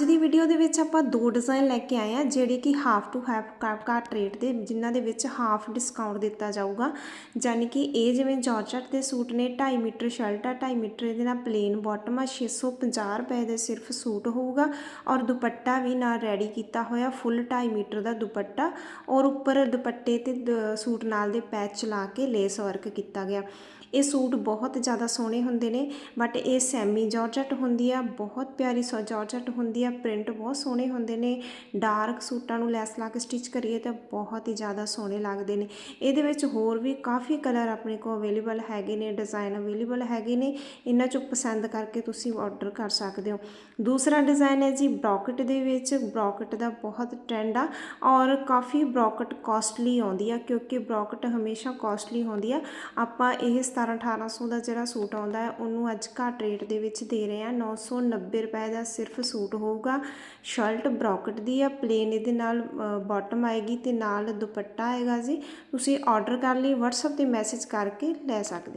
ਅੱਜ ਦੀ ਵੀਡੀਓ ਦੇ ਵਿੱਚ ਆਪਾਂ ਦੋ ਡਿਜ਼ਾਈਨ ਲੈ ਕੇ ਆਏ ਆ ਜਿਹੜੇ ਕਿ ਹਾਫ ਟੂ ਹਾਫ ਘੱਟ ਰੇਟ ਦੇ, ਜਿਨ੍ਹਾਂ ਦੇ ਵਿੱਚ ਹਾਫ ਡਿਸਕਾਊਂਟ ਦਿੱਤਾ ਜਾਊਗਾ। ਯਾਨੀ ਕਿ ਇਹ ਜਿਵੇਂ ਜਾਰਜਟ ਦੇ ਸੂਟ ਨੇ 2.5 ਮੀਟਰ ਸ਼ਰਟ ਆ 2.5 ਮੀਟਰ ਇਹਦੇ ਨਾਲ ਪਲੇਨ ਬਾਟਮ ਆ 650 ਰੁਪਏ ਦੇ ਸਿਰਫ ਸੂਟ ਹੋਊਗਾ। ਔਰ ਦੁਪੱਟਾ ਵੀ ਨਾਲ ਰੈਡੀ ਕੀਤਾ ਹੋਇਆ ਫੁੱਲ 2.5 ਮੀਟਰ ਦਾ ਦੁਪੱਟਾ। ਔਰ ਉੱਪਰ ਦੁਪੱਟੇ ਤੇ ਦ- ਸੂਟ ਨਾਲ ਦੇ ਪੈਚ ਲਾ ਕੇ ਲੇਸ ਵਰਕ ਕੀਤਾ ਗਿਆ। ਇਹ ਸੂਟ ਬਹੁਤ ਜ਼ਿਆਦਾ ਸੋਹਣੇ ਹੁੰਦੇ ਨੇ ਬਟ ਇਹ ਸੈਮੀ ਜਾਰਜਟ ਹੁੰਦੀ ਆ, ਬਹੁਤ ਪਿਆਰੀ ਸੋ ਜਾਰਜਟ ਹੁੰਦੀ ਆ। ਪ੍ਰਿੰਟ ਬਹੁਤ ਸੋਹਣੇ ਹੁੰਦੇ ਨੇ। ਡਾਰਕ ਸੂਟਾਂ ਨੂੰ ਲੈਸ ਲਾ ਕੇ ਸਟਿਚ ਕਰੀਏ ਤਾਂ ਬਹੁਤ ਹੀ ਜ਼ਿਆਦਾ ਸੋਹਣੇ ਲੱਗਦੇ ਨੇ। ਇਹਦੇ ਵਿੱਚ ਹੋਰ ਵੀ ਕਾਫੀ ਕਲਰ ਆਪਣੇ ਕੋਲ ਅਵੇਲੇਬਲ ਹੈਗੇ ਨੇ ਡਿਜ਼ਾਈਨ ਅਵੇਲੇਬਲ ਹੈਗੇ ਨੇ। ਇਹਨਾਂ ਚੋਂ ਪਸੰਦ ਕਰਕੇ ਤੁਸੀਂ ਆਰਡਰ ਕਰ ਸਕਦੇ ਹੋ। ਦੂਸਰਾ ਡਿਜ਼ਾਈਨ ਹੈ ਜੀ ਬ੍ਰੋਕਟ ਦੇ ਵਿੱਚ। ਬ੍ਰੋਕਟ ਦਾ ਬਹੁਤ ਟ੍ਰੈਂਡ ਆ ਔਰ ਕਾਫੀ ਬ੍ਰੋਕਟ ਕਾਸਟਲੀ ਆਉਂਦੀ ਆ, ਕਿਉਂਕਿ ਬ੍ਰੋਕਟ ਹਮੇਸ਼ਾ ਕਾਸਟਲੀ ਹੁੰਦੀ ਆ। ਆਪਾਂ ਇਹ 17 1800 ਦਾ ਜਿਹੜਾ ਸੂਟ ਆਉਂਦਾ ਹੈ, ਉਹਨੂੰ ਅੱਜ ਘੱਟ ਰੇਟ ਦੇ ਵਿੱਚ ਦੇ ਰਹੇ ਆ। 990 ਰੁਪਏ ਦਾ ਸਿਰਫ ਸੂਟ ਹੋ ਹੋਊਗਾ। ਸ਼ਰਟ ਬ੍ਰੋਕਟ ਦੀ ਆ, ਪਲੇਨ ਇਹਦੇ ਨਾਲ ਬਾਟਮ ਆਏਗੀ ਤੇ ਨਾਲ ਦੁਪੱਟਾ ਆਏਗਾ ਜੀ। ਤੁਸੀਂ ਆਰਡਰ ਕਰ ਲਈ, WhatsApp ਤੇ ਮੈਸੇਜ ਕਰਕੇ ਲੈ ਸਕਦੇ